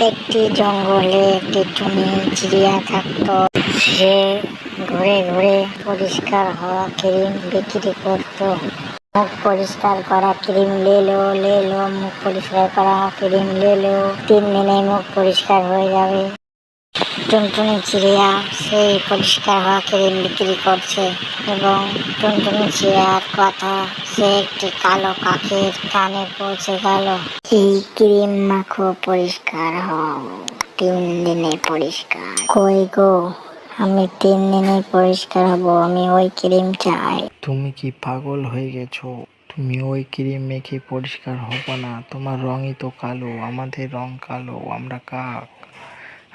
একটি জঙ্গলে একটি টুনি চিড়িয়া থাকত সে ঘুরে ঘুরে পরিষ্কার হওয়া ক্রিম বিক্রি করত। মুখ পরিষ্কার করা ক্রিম লেলো লেলো, মুখ পরিষ্কার করা ক্রিম লেলো। তিন দিনে মুখ পরিষ্কার হয়ে যাবে। টুনটুনি চিড়িয়া সেই পরিষ্কার হওয়া ক্রিম বিক্রি করছে এবং টুনটুনি চিড়িয়ার কথা সে একটি কালো কাকের কানে পৌঁছে গেল। এই ক্রিম মাখো পরিষ্কার হও, তিন দিনে পরিষ্কার। কই গো, আমি তিন দিনে পরিষ্কার হব, আমি ওই ক্রিম চাই। তুমি কি পাগল হয়ে গেছো? তুমি ওই ক্রিম মেখে পরিষ্কার হব না, তোমার রঙই তো কালো, আমাদের রং কালো, আমরা কাক?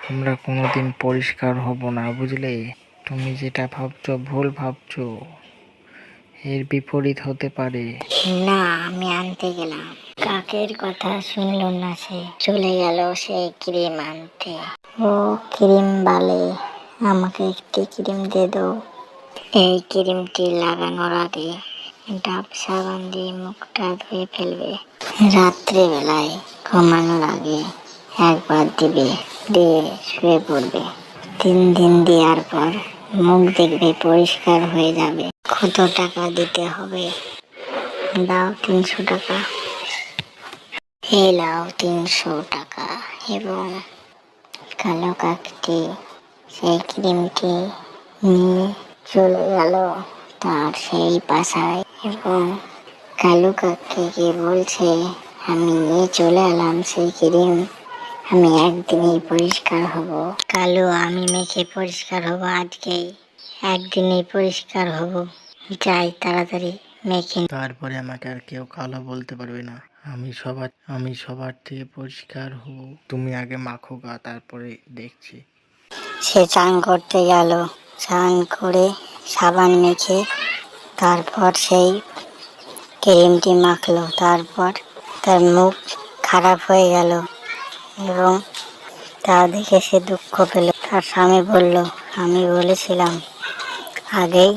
আমরা কোনোদিন পরিষ্কার হব না, বুঝলে? তুমি যেটা ভাবছ ভুল ভাবছ। এর বিপরীত হতে পারে। না, আমি আনতে গেলাম। কাকের কথা শুনলো না সে। চলে গেল সেই ক্রিম আনতে। ও ক্রিম বালে, আমাকে একটি ক্রিম দিয়ে দাও। এই ক্রিমটি লাগানোর আগে ডাব সাবান দিয়ে মুখটা ধুয়ে ফেলবে। রাত্রে বেলায় ঘুমানোর আগে। একবার দিবে, দিয়ে শুয়ে পড়বে। তিন দিন দেওয়ার পর মুখ দেখবে পরিষ্কার হয়ে যাবে। কত টাকা দিতে হবে? দাও তিনশো টাকা। এই লাও তিনশো টাকা এবং কালো কাকটি, সেই ক্রিমটি নিয়ে চলে গেল তার সেই বাসায় এবং কালু কাকিকে বলছে, আমি নিয়ে চলে এলাম সেই ক্রিম। আমি একদিনেই পরিষ্কার হব। কালো আমি মেখে পরিষ্কার হব আজকেই। একদিনেই পরিষ্কার হব। যাই তাড়াতাড়ি মেখে তারপরে আমাকে আর কেউ কালো বলতে পারবে না। আমি সবার আমি সবার থেকে পরিষ্কার হব। তুমি আগে মাখো গা তারপরে দেখছি। সে চান করতে গেল। চান করে সাবান মেখে তারপর সেই ক্রিমটি মাখলো। তারপর তার মুখ খারাপ হয়ে গেল। এবং তা দেখে সে দুঃখ পেল। তার স্বামী বলল, আমি বলেছিলাম, আগেই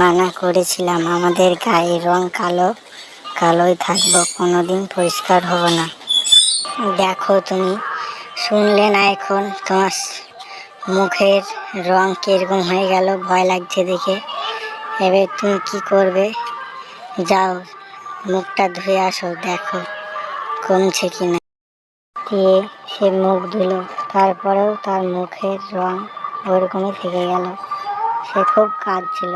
মানা করেছিলাম, আমাদের গায়ের রং কালো, কালোই থাকব, কোনোদিন পরিষ্কার হব না। দেখো তুমি, শুনলে না এখন তোমার মুখের রং কীরকম হয়ে গেল, ভয় লাগছে দেখে। এবার তুমি কি করবে? যাও, মুখটা ধুয়ে আসো, দেখো কমছে কি না দিয়ে সে মুখ ধুলো তারপরেও তার মুখের রং ওরকমই থেকে গেল। সে খুব কাঁদছিল।